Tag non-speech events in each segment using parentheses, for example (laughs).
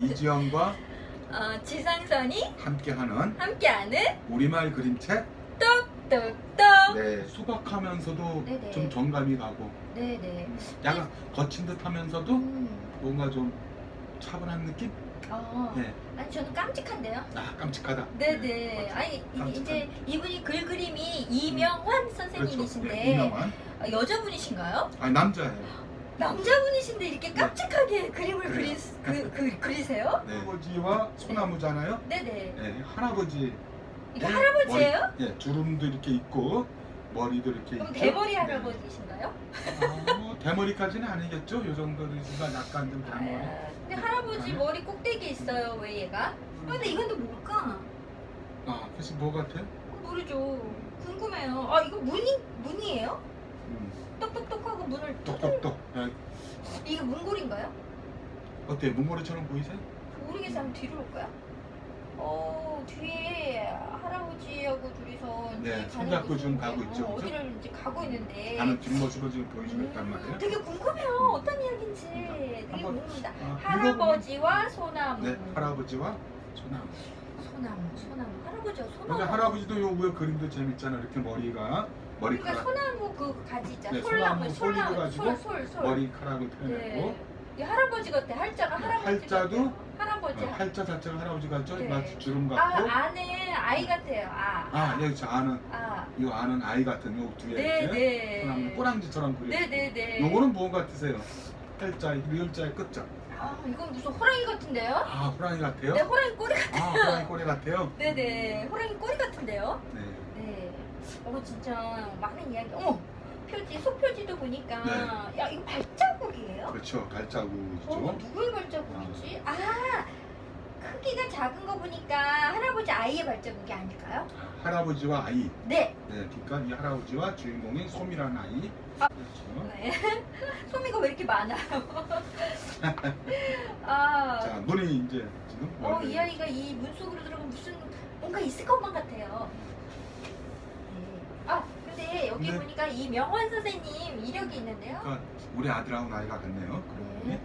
이지영과 어, 지상선이 함께하는 함께하는 우리말 그림책 똑똑똑. 네, 소박하면서도 네네. 좀 정감이 가고 네네. 음, 약간 거친 듯하면서도 음. 뭔가 좀 차분한 느낌? 어. 네, 아니 저는 깜찍한데요. 아 깜찍하다. 네네. 네, 아니 이- 깜찍한. 이제 이분이 글 그림이 이명환 그렇죠. 선생님이신데 네, 유명한. 아, 여자분이신가요? 아니 남자예요. 남자분이신데 이렇게 깜찍하게 그림을 네. 그리, 그, (laughs) 그, 그리세요? 네. 할아버지와 소나무잖아요. 네네. 네, 할아버지. 이거 네, 할아버지예요? 머리, 네, 주름도 이렇게 있고 머리도 이렇게 그럼 있고. 대머리 네. 할아버지신가요? 아, 뭐 대머리까지는 아니겠죠. 요 정도는 약간 좀 대머리. 아, 근데 할아버지 네. 머리 꼭대기 있어요. 왜 얘가? 아, 근데 이건 또 뭘까? 아, 그래서 뭐 같아? 모르죠. 궁금해요. 아 이거 문이 문이에요? 음, 똑똑똑 하고 문을 똑똑똑. 네, 이게 문고리인가요? 어때? 문고리처럼 보이세요? 모르겠어요. 한번 뒤로 올까요? 어 뒤에 할아버지하고 둘이서 이제 네, 가는 손잡고 있는데, 가고 있죠, 어, 그죠? 어디를 이제 가고 있는데 가는 뒷모습을 지금 보여주고 있단 음, 말이에요. 되게 궁금해요. 어떤 이야기인지 되게 한번, 궁금합니다. 아, 할아버지와 소나무. 네, 할아버지와 소나무. 소나무, 소나무. 할아버지와 소나무. 근데 할아버지도 요 위에 그림도 재밌잖아. 이렇게 머리가 그러니까 머리카락, 소나무 그 가지 있잖아. 네, 솔나무, 소나무 솔나무, 가지고 솔, 솔, 솔. 머리카락을 표현했고 네. 이 할아버지 같아. 할자가 네, 할아버지 할자도? 할아버지. 어, 할자 자체가 할아버지 같죠? 네. 마치 주름 아, 같고. 안에 아이 같아요. 아. 아, 여기 저 아는 아. 이 아는 아이 같은 요 뒤에 네, 이렇게 소나무 네. 꼬랑지처럼 그려. 네, 네, 네. 요거는 무엇 같으세요? 할자, 리을자의 끝자. 아, 이건 무슨 호랑이 같은데요? 아, 호랑이 같아요? 네, 호랑이 꼬리 같. 아, 호랑이 꼬리 같아요? (laughs) 네, 네. 호랑이 꼬리 같은데요? 네. 네. 어, 진짜 많은 이야기. 어머, 표지, 소표지도 보니까 네. 야, 이거 발자국이에요? 그렇죠. 발자국이죠. 어, 누구의 발자국이지? 아, 크기가 작은 거 보니까 할아버지 아이의 발자국이 아닐까요? 할아버지와 아이. 네. 네, 그러니까 이 할아버지와 주인공인 솜이라는 아이. 아. 그렇죠. 네. (laughs) 소미가 왜 이렇게 많아요? (laughs) 아, 자, 문이 이제 지금. 어, 이 아이가 이 문 속으로 들어가면 무슨 뭔가 있을 것만 같아요. 네. 아, 근데 여기 네. 보니까 이 명환 선생님 이력이 있는데요. 그러니까 우리 아들하고 나이가 같네요. 그러니 네.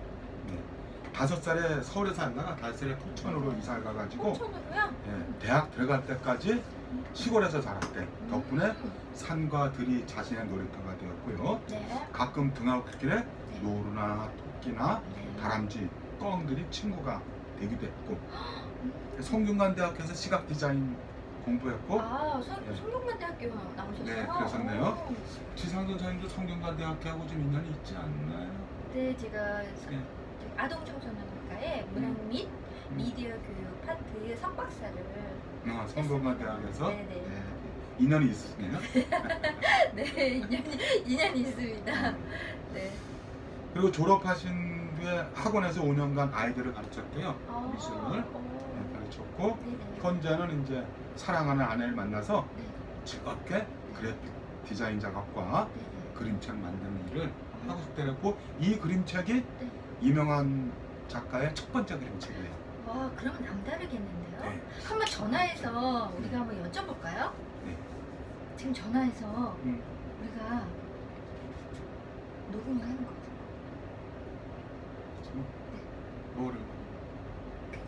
네. 다섯 살에 서울에 살다가 다섯 살에 포천으로 이사를 가가지고 포천으로요? 예, 대학 들어갈 때까지 시골에서 자랐대. 덕분에 음. 산과 들이 자신의 놀이터가 되었고요. 네. 가끔 등하굣길에 네. 노루나 토끼나 네. 다람쥐, 꿩들이 친구가 되기도 했고 (gasps) 음. 성균관대학교에서 시각 디자인 공부했고 아, 성, 네. 성균관대학교 나오셨어요? 네, 그러셨네요. 오. 지상준 선생님도 성균관대학교하고 좀 인연이 있지 않나요? 네, 제가 서- 네. 저기 아동 청소년학과에 문학 및 음. 미디어 교육 파트 석박사를 어, 성균관대학에서 네 네. 네, 인연이 있으시네요. (laughs) 네, 인연이, 인연이 있습니다. 음. 네. 그리고 졸업하신 뒤에 학원에서 5년간 아이들을 가르쳤대요. 아, 미술을 어. 네, 가르쳤고 네네. 현재는 이제 사랑하는 아내를 만나서 네. 즐겁게 그래픽 디자인 작업과 네네. 그림책 만드는 일을 하고 싶더라고. 이 그림책이 네. 유명한 작가의 첫 번째 그림책이에요. 와, 그러면 남다르겠는데요? 네. 한번 전화해서 우리가 한번 여쭤볼까요? 네. 지금 전화해서 음, 우리가 녹음을 하는 거죠. 지금 뭐를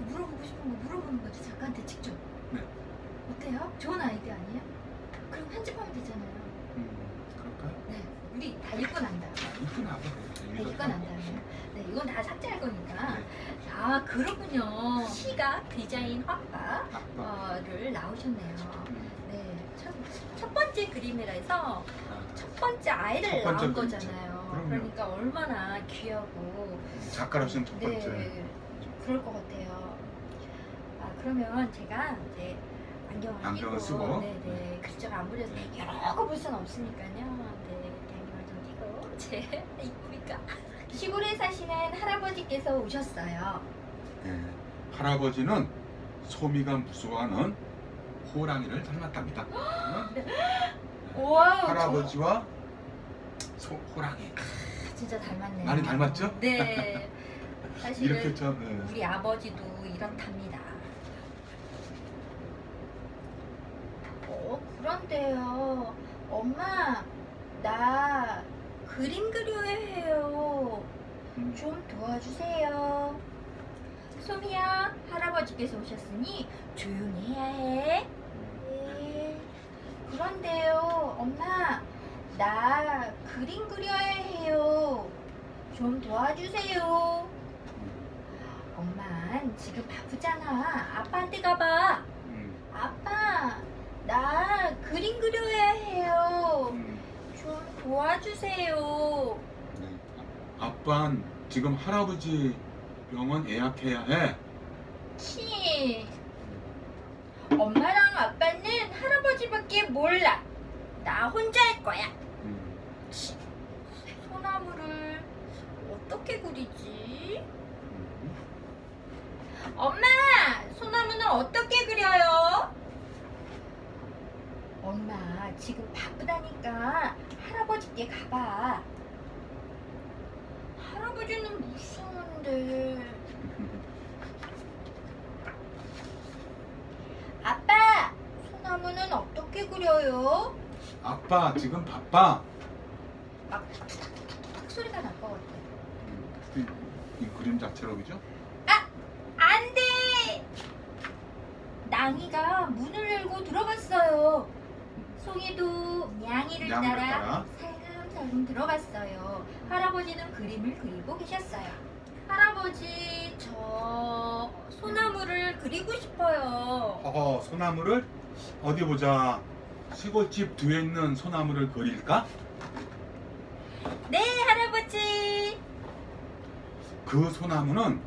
물어보고 싶은 거 물어보는 거죠. 작가한테 직접. 네. 어때요? 좋은 아이디어 아니에요? 그럼 편집하면 되잖아요. 음, 그럴까요? 네. 우리 다 읽고 난 다음에. 아, 읽고 다 읽고 난 다음에. 네, 이건 다 삭제할 거니까. 네. 아, 그렇군요. 시각 디자인 아빠. 나오셨네요. 음, 네. 첫, 첫 번째 그림이라서 아, 첫 번째 아이를 첫 번째 낳은 그림이죠. 거잖아요. 그럼요. 그러니까 얼마나 귀하고 작가로서는 첫 번째. 네, 그럴 것 같아요. 아 그러면 제가 이제 안경을, 안경을 끼고 쓰고. 네네 글자를 안 보려서 여러 거 볼 수는 없으니까요. 네 제 이쁘니까 시골에 사시는 할아버지께서 오셨어요. 예, 할아버지는 소미가 무서워하는 호랑이를 닮았답니다. 어? 우와 할아버지와 소, 호랑이 저- 진짜 닮았네요. 많이 닮았죠? 네. (laughs) 사실은 이렇게 저 예. 우리 아버지도 이렇답니다. 어, 그런데요. 엄마, 나 그림 그려야 해요. 음, 좀 도와주세요. 소미야, 할아버지께서 오셨으니 조용히 해야 해. 네. 그런데요, 엄마, 나 그림 그려야 해요. 좀 도와주세요. 엄만 지금 바쁘잖아. 아빠한테 가봐. 음, 아빠, 나 그림 그려야 해요. 도와주세요. 네. 아빠는 지금 할아버지 병원 예약해야 해. 치. 엄마랑 아빠는 할아버지밖에 몰라. 나 혼자 할 거야. 음, 치. 소나무를 어떻게 그리지? 음. 엄마, 소나무는 어떻게 그려요? 엄마, 지금 바쁘다니까 할아버지께 가봐. 할아버지는 무서운데. (laughs) 아빠, 소나무는 어떻게 그려요? 아빠 지금 바빠. 막 툭툭툭툭 소리가 날 것 같아. 음, 이, 이 그림 자체로 그죠? 안 돼! 낭이가 문을 열고 들어갔어요. 송이도 냥이를 냥이를 따라 따라. 살금살금 들어갔어요. 할아버지는 그림을 그리고 계셨어요. 할아버지, 저 소나무를 그리고 싶어요. 어, 소나무를 어디 보자. 시골집 뒤에 있는 소나무를 그릴까? 네, 할아버지. 그 소나무는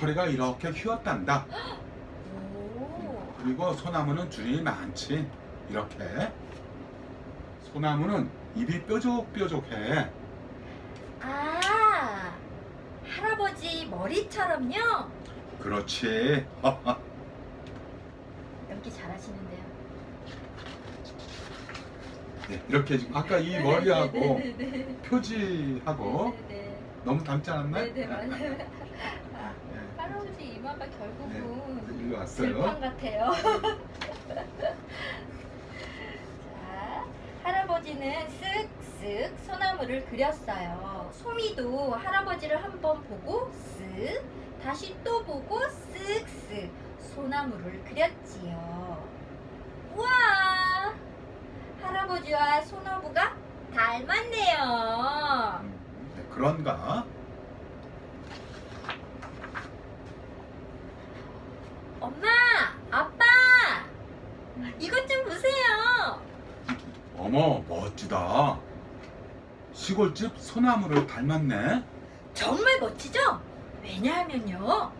허리가 이렇게 휘었단다. (gasps) 오, 그리고 소나무는 줄이 많지. 이렇게. 소나무는 입이 뾰족뾰족해. 아, 할아버지 머리처럼요? 그렇지. (laughs) 연기 잘하시는데요. 네, 이렇게 지금 아까 이 머리하고 네 네 네. 표지하고 네네. 너무 닮지 않았나요? 네네 맞아요. 아, 네. 할아버지 이마가 결국은 일로 들판 왔어요. 같아요. 자, 할아버지는 쓱쓱 소나무를 그렸어요. 소미도 할아버지를 한번 보고 쓱 다시 또 보고 쓱쓱 소나무를 그렸지요. 우와! 할아버지와 소나무가 닮았네요. 음, 네, 그런가? 엄마, 아빠, 이것 좀 보세요. 어머, 멋지다. 시골집 소나무를 닮았네. 정말 멋지죠? 왜냐하면요,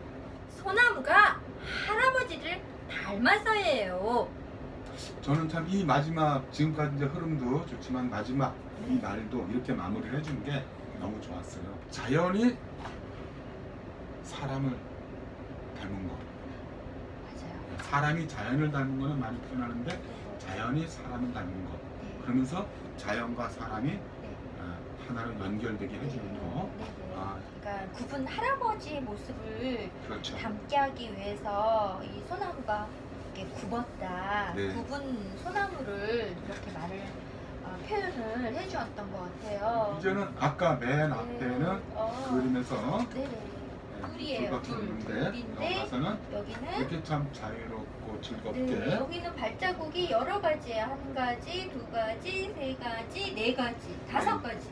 소나무가 할아버지를 닮아서예요. 저는 참 이 마지막 지금까지 이제 흐름도 좋지만 마지막 이 날도 이렇게 마무리를 해준 게 너무 좋았어요. 자연이 사람을 닮은 거. 맞아요. 사람이 자연을 닮은 거는 많이 표현하는데 자연이 사람을 닮은 거. 네. 그러면서 자연과 사람이 어, 하나로 연결되게 해주는 거. 네, 네. 아, 그러니까 구분 할아버지의 모습을 그렇죠. 담게 하기 위해서 이 소나무가 이렇게 굽었다. 네. 굽은 소나무를 이렇게 말을 어, 표현을 해주었던 것 같아요. 이제는 아까 맨 앞에는 어, 그림에서 네네. 네, 둘이에요, 같은 둘. 있는데 둘인데 여기서는 여기는 이렇게 참 자유롭고 즐겁게 네, 여기는 발자국이 여러 가지예요. 한 가지, 두 가지, 세 가지, 네 가지, 다섯 가지.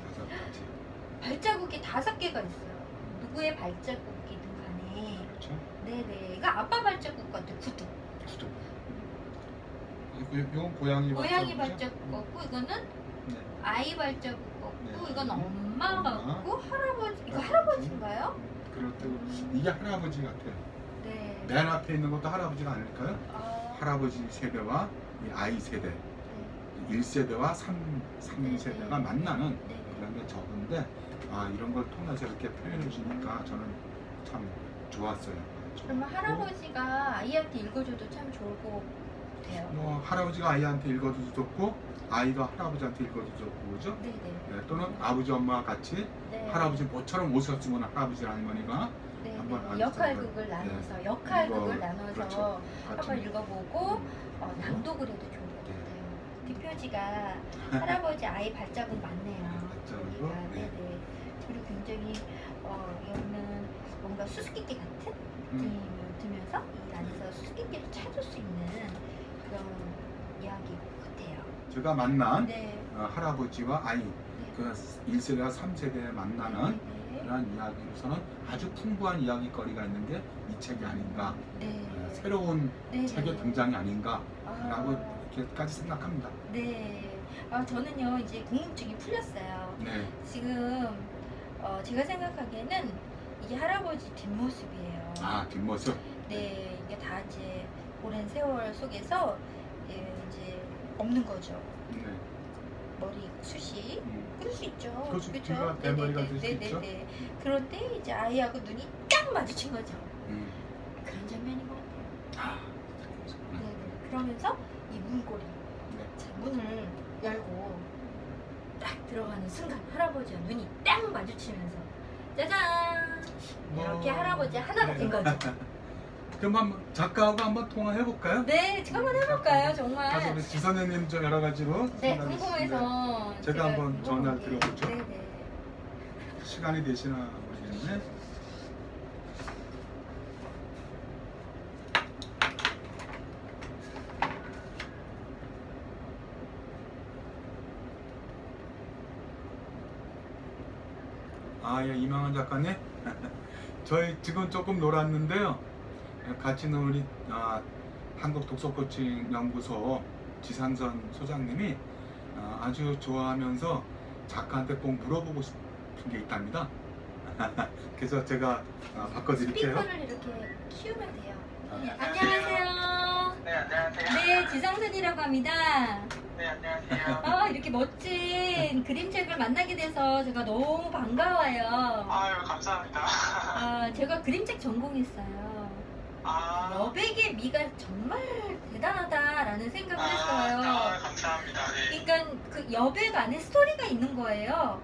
발자국이 다섯 개가 있어요. 누구의 발자국이든 간에. 그렇죠. 네네. 이거 아빠 발자국 같아. 구두. 구두. 이거 이건 고양이 고양이? 발자국 같고 이거는 네. 아이 발자국 같고 네. 이건 엄마 엄마. 같고 할아버지. 이거 할아버지. 할아버지인가요? 음, 그럴 때 이게 할아버지 같아요. 네. 맨 앞에 있는 것도 할아버지가 아닐까요? 아, 할아버지 세대와 이 아이 세대, 네. 1세대와 3, 삼 네, 세대가 네. 만나는 네. 그런 게 적은데 아 이런 걸 통해서 이렇게 표현해 주니까 저는 참 좋았어요. 그러면 할아버지가 아이한테 읽어줘도 참 좋을 것 같아요. 뭐 할아버지가 아이한테 읽어줘도 좋고 아이가 할아버지한테 읽어줘도 좋고 그죠? 네네. 네, 또는 아버지 엄마와 같이 네. 할아버지 모처럼 오셨으면 할아버지 할머니가 네, 한번 네. 앉아서 역할극을 네. 나눠서 역할극을 이거, 나눠서 그렇죠. 한번 읽어보고 어, 낭독을 해도 좋을 것 네. 뒷표지가 (laughs) 할아버지 아이 발자국 많네요. 발자국으로? 여기가 네. 네네. 그리고 굉장히 어, 여기는 뭔가 수수께끼 같은 음. 느낌이 들면서 이 안에서 수수께끼를 찾을 수 있는 그런 이야기 같아요. 제가 만난 네. 어, 할아버지와 아이 네. 그 1세대와 3세대에 만나는 네. 그런 이야기로서는 아주 풍부한 이야기거리가 있는 게 이 책이 아닌가 네. 어, 새로운 네. 책의 네. 등장이 아닌가라고 아, 이렇게까지 생각합니다. 네. 아, 저는요, 이제 궁금증이 풀렸어요. 네. 지금, 어, 제가 생각하기에는 이게 할아버지 뒷모습이에요. 아 뒷모습. 네, 이게 다 이제 오랜 세월 속에서 예, 이제 없는 거죠. 네. 머리 숱이. 음. 그럴 수 있죠. 그렇죠. 그쵸? 뒤가 대머리가 네네네, 될수 있죠. 네네네. 그런데 이제 아이하고 눈이 딱 마주친 거죠. 음. 그런 장면인 것 같아요. 아, 네. 네네. 그러면서 이 문고리. 네. 자, 문을 열고 딱 들어가는 순간 할아버지와 눈이 딱 마주치면서 짜잔! 이렇게 뭐, 할아버지 하나가 네. 된 거죠. (laughs) 그럼 한번 작가하고 한번 통화해 볼까요? 네, 지금 한번 해볼까요, 정말? 가서 우리 지선생님 좀 여러 가지로 네, 궁금해서 제가 한번 전화를 물어볼게요. 드려보죠. 네 네. 시간이 되시나 모르겠네. 아, 예, 이망원 작가님. (laughs) 저희 지금 조금 놀았는데요. 같이 있는 우리 아, 한국 독서코칭 연구소 지상선 소장님이 아, 아주 좋아하면서 작가한테 꼭 물어보고 싶은 게 있답니다. (laughs) 그래서 제가 아, 바꿔드릴게요. 스피커를 이렇게 키우면 돼요. 아. 네, 안녕하세요. 네, 안녕하세요. 네, 지상선이라고 합니다. 네, 안녕하세요. 아, 이렇게 멋진 그림책을 만나게 돼서 제가 너무 반가워요. 아유, 감사합니다. 아, 제가 그림책 전공했어요. 아, 여백의 미가 정말 대단하다라는 생각을 아, 했어요. 감사합니다. 네. 그러니까 그 여백 안에 스토리가 있는 거예요.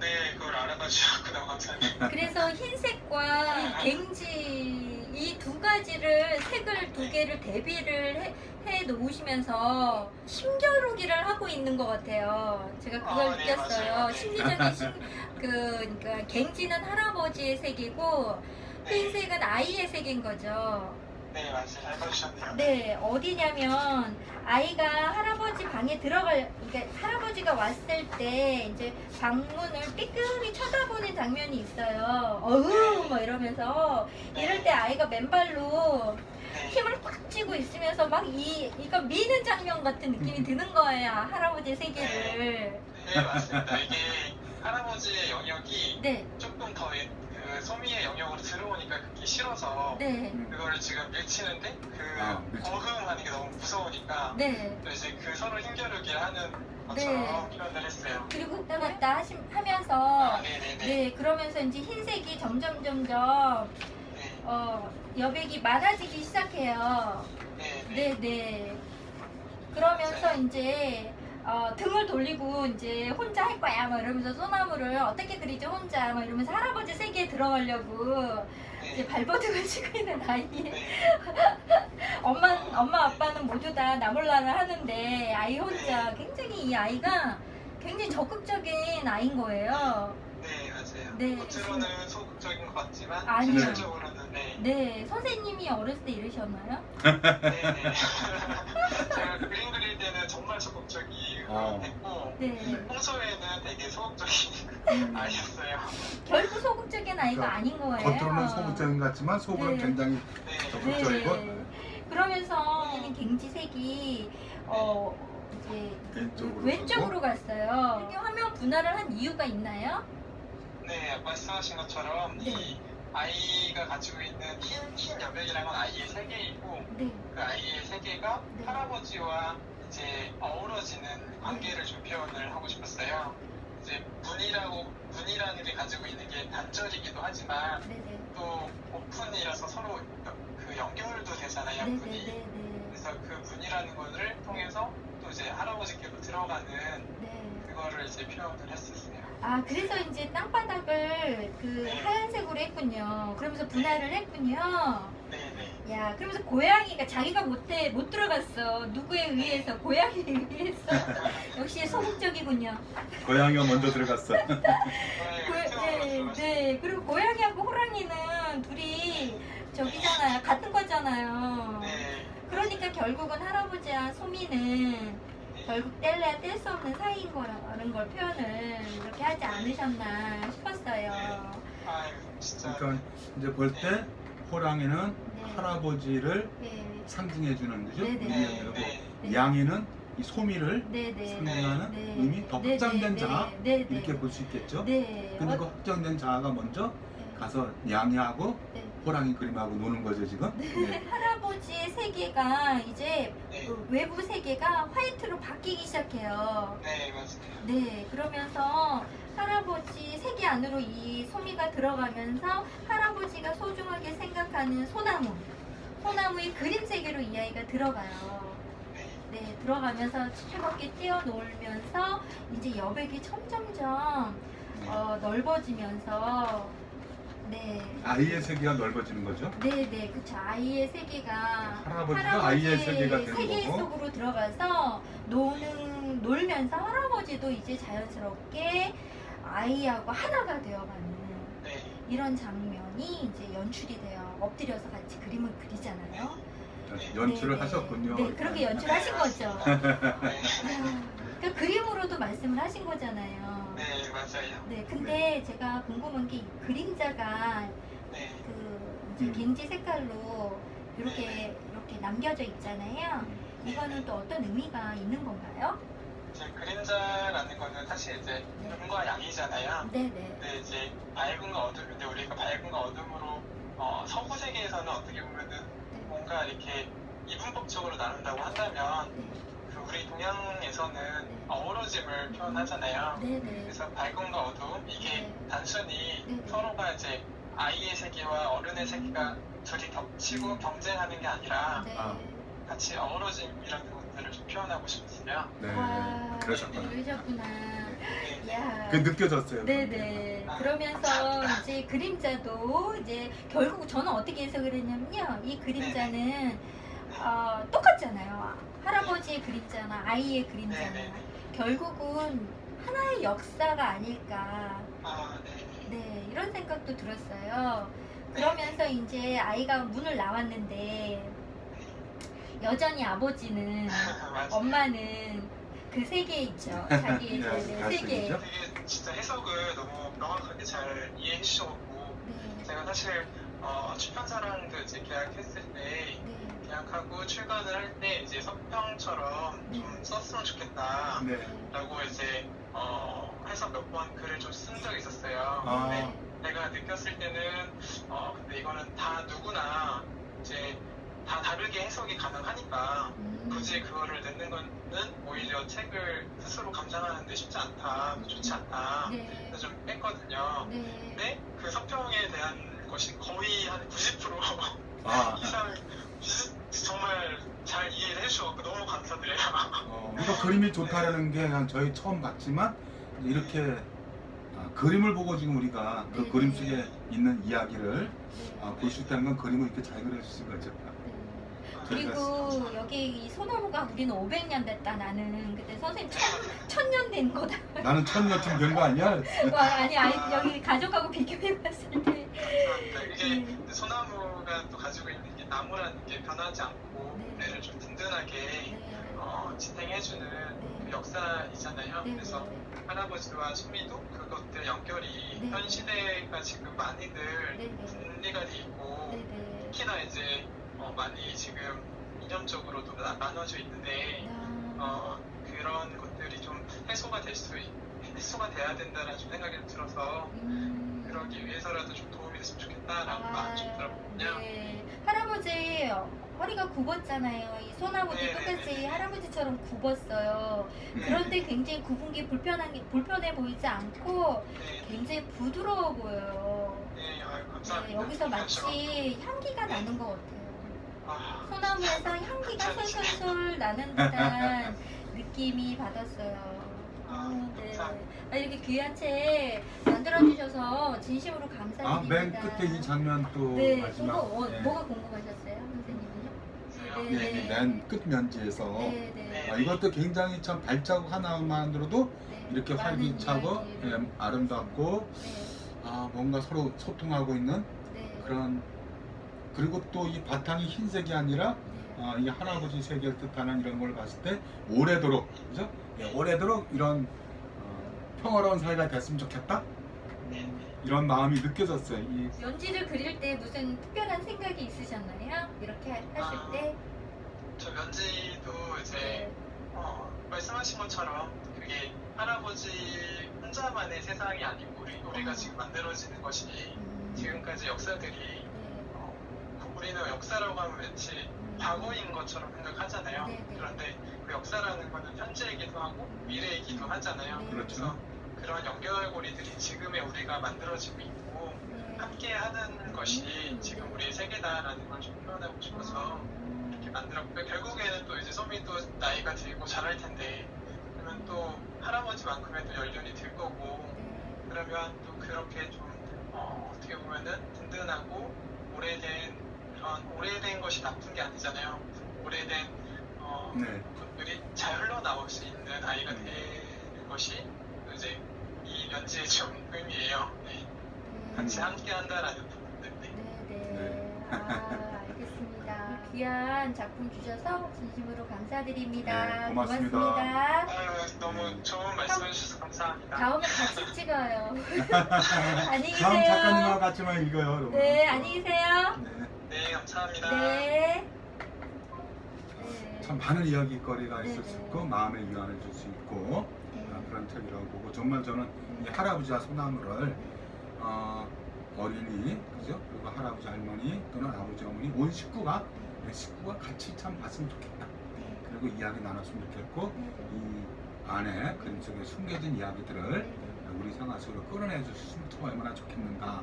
네, 그걸 알아봐 주셨구나. 감사합니다. 그래서 흰색과 갱지 이 두 가지를 색을 두 개를 대비를 해, 해 놓으시면서 힘겨루기를 하고 있는 것 같아요. 제가 그걸 아, 네, 느꼈어요. 맞아요. 네. 심리적인 심, 그 그러니까 갱지는 할아버지의 세계고 네, 흰색은 아이의 세계인 거죠. 네, 맞아요. 잘 봐주셨네요. 네, 어디냐면 아이가 할아버지 방에 들어갈, 그러니까 할아버지가 왔을 때 이제 방문을 삐끔히 쳐다보는 장면이 있어요. 어흥, 뭐 이러면서 이럴 때 아이가 맨발로 네, 힘을 꽉 쥐고 있으면서 막 이, 이거 미는 장면 같은 느낌이 드는 거예요. 할아버지 세계를. 네, 맞습니다. 이게 할아버지의 영역이 네, 조금 더 그 소미의 영역으로 들어오니까 그게 싫어서 네, 그거를 지금 밀치는데 그 아, 밀치- 어흥하는 게 너무 무서우니까 네. 또 이제 그 서로 힘겨루기를 하는 것처럼 네. 표현을 했어요. 그리고 왔다 갔다 하시, 하면서 아, 네네네. 네, 그러면서 이제 흰색이 점점 점점 네, 어, 여백이 많아지기 시작해요. 네, 네. 네, 네. 그러면서 이제 어, 등을 돌리고 이제 혼자 할 거야 막 이러면서 소나무를 어떻게 그리지 혼자 막 이러면서 할아버지 세계에 들어가려고 이제 네. 발버둥을 (laughs) 치고 있는 아이. 네. (laughs) 엄마 엄마 아빠는 모두 다 나몰라를 하는데 아이 혼자 굉장히 이 아이가 굉장히 적극적인 아이인 거예요. 네, 맞아요. 네. 겉으로는 소극적인 것 같지만 아니요. 실질적으로는 네. 네, 선생님이 어렸을 때 이러셨나요? 네, 네. (laughs) 제가 그림 그릴 때는 정말 적극적이 고 어. 했고 네. 평소에는 되게 소극적인 음, (laughs) 아이였어요. 결코 소극적인 아이가 그러니까 아닌 거예요. 겉으로는 소극적인 것 같지만 속으로는 네. 굉장히 네. 적극적이고 네. 그러면서 이 갱지색이 어 이제 왼쪽으로 왼쪽으로 갔어요. 이렇게 화면 분할을 한 이유가 있나요? 네, 말씀하신 것처럼 네. 이 아이가 가지고 있는 흰, 흰 여백이라는 건 아이의 세계이고 네. 그 아이의 세계가 네. 할아버지와 이제 어우러지는 관계를 좀 표현을 하고 싶었어요. 이제 문이라고 문이라는 게 가지고 있는 게 단절이기도 하지만 네네. 또 오픈이라서 서로 여- 그 연결도 되잖아요 문이. 네네네네. 그래서 그 문이라는 것을 통해서 또 이제 할아버지께로 들어가는 네. 그거를 이제 표현을 했었어요. 아 그래서 이제 땅바닥을 그 네. 하얀색으로 했군요. 그러면서 분할을 했군요. 네네. 야, 그러면서 고양이가 자기가 못해 못 들어갔어. 누구에 의해서 고양이에 의해서 역시 소극적이군요. 고양이가 먼저 들어갔어. 네, 고, 그 네, 네. 그리고 고양이하고 호랑이는 둘이 저기잖아요. 같은 거잖아요. 네. 그러니까 결국은 할아버지와 소미는 결국 뗄래야 뗄 수 없는 사이인 거라는 걸 표현을 이렇게 하지 않으셨나 싶었어요. 아유, 진짜. 그러니까 이제 볼 때 호랑이는 네. 할아버지를 네. 상징해 주는 거죠. 네, 네. 의미하고 네. 네. 양이는 이 소미를 네 네. 상징하는 네. 의미 더 네, 확장된 네, 자아 네, 네. 이렇게 볼 수 있겠죠. 네. 근데 어, 그 확장된 자아가 먼저 네. 가서 양이하고 네. 호랑이 그림하고 노는 거죠 지금. 네. (laughs) 할아버지의 세계가 이제 네. 그 외부 세계가 화이트로 바뀌기 시작해요. 네, 맞아요. 네, 그러면서 할아버지 세계 안으로 이 소미가 들어가면서 할아버지가 소중하게 생각하는 소나무, 소나무의 그림 세계로 이 아이가 들어가요. 네. 네, 들어가면서 즐겁게 뛰어놀면서 이제 여백이 점점점 네. 어, 넓어지면서 네. 아이의 세계가 넓어지는 거죠. 네 네 그쵸 아이의 세계가 할아버지가 아이의 세계가 되는 세계 거고. 속으로 들어가서 노는 놀면서 할아버지도 이제 자연스럽게 아이하고 하나가 되어가는 네. 이런 장면이 이제 연출이 돼요 엎드려서 같이 그림을 그리잖아요 연출을 네네. 하셨군요. 네 그렇게 연출하신 거죠 네. 이야, 그러니까 그림으로도 말씀을 하신 거잖아요 네, 맞아요. 네 근데 제가 궁금한 게이 그림자가 네. 그 이제 음. 겐지 색깔로 이렇게 이렇게 남겨져 있잖아요. 이거는 또 어떤 의미가 있는 건가요? 이제 그림자라는 거는 사실 이제 네. 음과 양이잖아요. 네네. 근데 이제 밝음과 어둠인데 우리가 밝음과 어둠으로 어, 서구 세계에서는 어떻게 보면은 네. 뭔가 이렇게 이분법적으로 나눈다고 한다면 그 우리 동양에서는 어우러짐을 표현하잖아요. 네네. 그래서 밝음과 어둠 이게 네. 단순히 네. 서로가 이제 아이의 세계와 어른의 세계가 둘이 겹치고 경쟁하는 게 아니라 네. 아. 같이 어우러짐이라는 것들을 좀 표현하고 싶거든요. 네, 와, 그러셨구나. 그러셨구나. 네. 그 느껴졌어요. 네네. 그러면서 이제 그림자도 이제 결국 저는 어떻게 해석을 했냐면요. 이 그림자는 어, 똑같잖아요. 할아버지의 그림자나 아이의 그림자나 네네. 결국은 하나의 역사가 아닐까. 아, 네. 네, 이런 생각도 들었어요. 그러면서 이제 아이가 문을 나왔는데 여전히 아버지는 (laughs) 맞아요. 엄마는 그 세계에 있죠. (laughs) 자기의 네, 네, 갈수 세계에. 있죠. 되게 진짜 해석을 너무 명확하게 잘 이해해 주셔갖고 네, 제가 사실 어, 출판사랑도 이제 계약했을 때 네, 계약하고 출간을 할 때 이제 서평처럼 좀 썼으면 좋겠다 네. 라고 이제 어, 해서 몇 번 글을 좀 쓴 적이 있었어요 아. 근데 내가 느꼈을 때는 어, 근데 이거는 다 누구나 이제 다 다르게 해석이 가능하니까 음, 굳이 그거를 넣는 거는 오히려 책을 스스로 감상하는데 쉽지 않다, 좋지 않다. 네, 그래서 좀 뺐거든요. 네, 근데 그 서평에 대한 것이 거의 한 90% (laughs) 아, 이상 정말 잘 이해를 해주셔서 너무 감사드려요. 어, 우리가 그림이 좋다라는 게 그냥 저희 처음 봤지만 이렇게 아, 그림을 보고 지금 우리가 그 네, 그림 네. 속에 있는 이야기를 네, 아, 볼수 있다는 건 그림을 이렇게 잘 그려주신 거죠. 네. 그리고 여기 이 소나무가 우리는 500년 됐다 나는 그때 선생님 천, 천년 된 거다 나는 천년쯤 된 거 아니야? (laughs) 와, 아니 아이 여기 가족하고 비교해봤을 때 감사합니다. 이게 네. 소나무가 또 가지고 있는 게 나무라는 게 변하지 않고 네. 얘를 좀 든든하게 네, 어, 지탱해주는 그 역사이잖아요. 네, 그래서 네, 할아버지와 소미도 그것들 연결이 네. 현 시대가 지금 많이들 네, 네. 분리가 돼 있고 네, 네. 특히나 이제 어, 많이 지금 이념적으로도 나, 나눠져 있는데 아, 어, 그런 것들이 좀 해소가 될 수 해소가 돼야 된다는 좀 생각이 들어서 음. 그러기 위해서라도 좀 도움이 됐으면 좋겠다라는 마음이 좀 들었거든요. 네. 할아버지 허리가 굽었잖아요. 이 소나무도 네, 네, 똑같이 네, 네. 할아버지처럼 굽었어요. 네, 그런데 굉장히 굽은 게 불편한 게 불편해 보이지 않고 네, 굉장히 부드러워 보여요. 네, 아유, 네, 감사합니다. 여기서 마치 향기가 나는 것 같아요. 아, 소나무에서 향기가 솔솔솔 나는 듯한 (laughs) 느낌이 받았어요. 아, 네. 아, 이렇게 귀한 책 만들어주셔서 진심으로 아, 감사드립니다. 맨 끝에 이 장면 또 네, 마지막. 그거 어, 네. 뭐가 궁금하셨어요, 선생님은요? 네, 네, 이맨 끝면지에서 네, 네. 아, 이것도 굉장히 참 발자국 하나만으로도 네. 이렇게 많은 활기차고 이야기를. 예, 아름답고 네, 아, 뭔가 서로 소통하고 있는 네. 그런 그리고 또 이 바탕이 흰색이 아니라 네. 아, 이 할아버지 세계를 뜻하는 이런 걸 봤을 때 오래도록 그죠? 예, 오래도록 이런 어, 평화로운 사회가 됐으면 좋겠다 네. 이런 마음이 느껴졌어요. 이 연지를 그릴 때 무슨 특별한 생각이 있으셨나요? 이렇게 하실 아, 때? 저 면지도 이제 네. 어, 말씀하신 것처럼 그게 할아버지 혼자만의 세상이 아니고 우리, 우리가 어. 지금 만들어지는 것이 음, 지금까지 역사들이 네. 어, 우리는 역사라고 하면 왠지 음. 과거인 것처럼 생각하잖아요. 네, 네. 그런데 그 역사라는 거는 현재이기도 하고 미래이기도 하잖아요. 네. 그렇죠. 그런 연결고리들이 지금의 우리가 만들어지고 있고 네. 함께 하는 것이 음. 지금 우리의 세계다라는 걸 좀 표현하고 싶어서 이렇게 만들었고 결국에는 또 이제 소미도 나이가 들고 자랄 텐데 그러면 또 할아버지만큼의 또 연륜이 들 거고 네. 그러면 또 그렇게 좀 어, 어떻게 보면은 든든하고 오래된 그런 오래된 것이 나쁜 게 아니잖아요. 오래된 어, 네. 것들이 잘 흘러나올 수 있는 아이가 되는 것이 이제 이 면지의 좀 의미예요. 네. 같이 함께 한다라는 부분들. 네. 네, 네. 아, 알겠습니다. 귀한 작품 주셔서 진심으로 감사드립니다. 네, 고맙습니다. 고맙습니다. 아유, 너무 좋은 말씀 해주셔서 감사합니다. 다음에 같이 찍어요. (laughs) (laughs) 안녕히 다음 작가님하고 계세요. 같이만 읽어요. 여러분. 네, 안녕히 계세요. 네. 네, 감사합니다. 네. 네. 참 많은 이야기거리가 있을 수 네네. 있고 마음의 위안을 줄 수 있고 네. 아, 그런 책이라고 보고 정말 저는 이 할아버지와 소나무를 어, 어린이 그죠 그리고 할아버지 할머니 또는 아버지 어머니 온 식구가 내 식구가 같이 참 봤으면 좋겠다 네. 그리고 이야기 나눴으면 좋겠고 네. 이 안에 그림 속에 숨겨진 이야기들을 네. 우리 생활 속으로 끌어내 주시면 또 얼마나 좋겠는가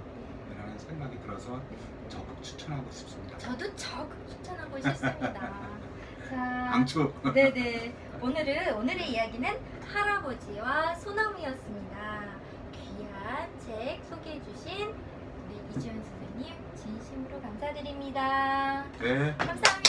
라는 생각이 들어서 적극 추천하고 싶습니다 저도 적극 추천하고 싶습니다. (laughs) 자, 강추 네네. 오늘은 오늘의 이야기는 할아버지와 소나무였습니다. 귀한 책 소개해주신 우리 이주연 선생님 진심으로 감사드립니다. 네, 감사합니다.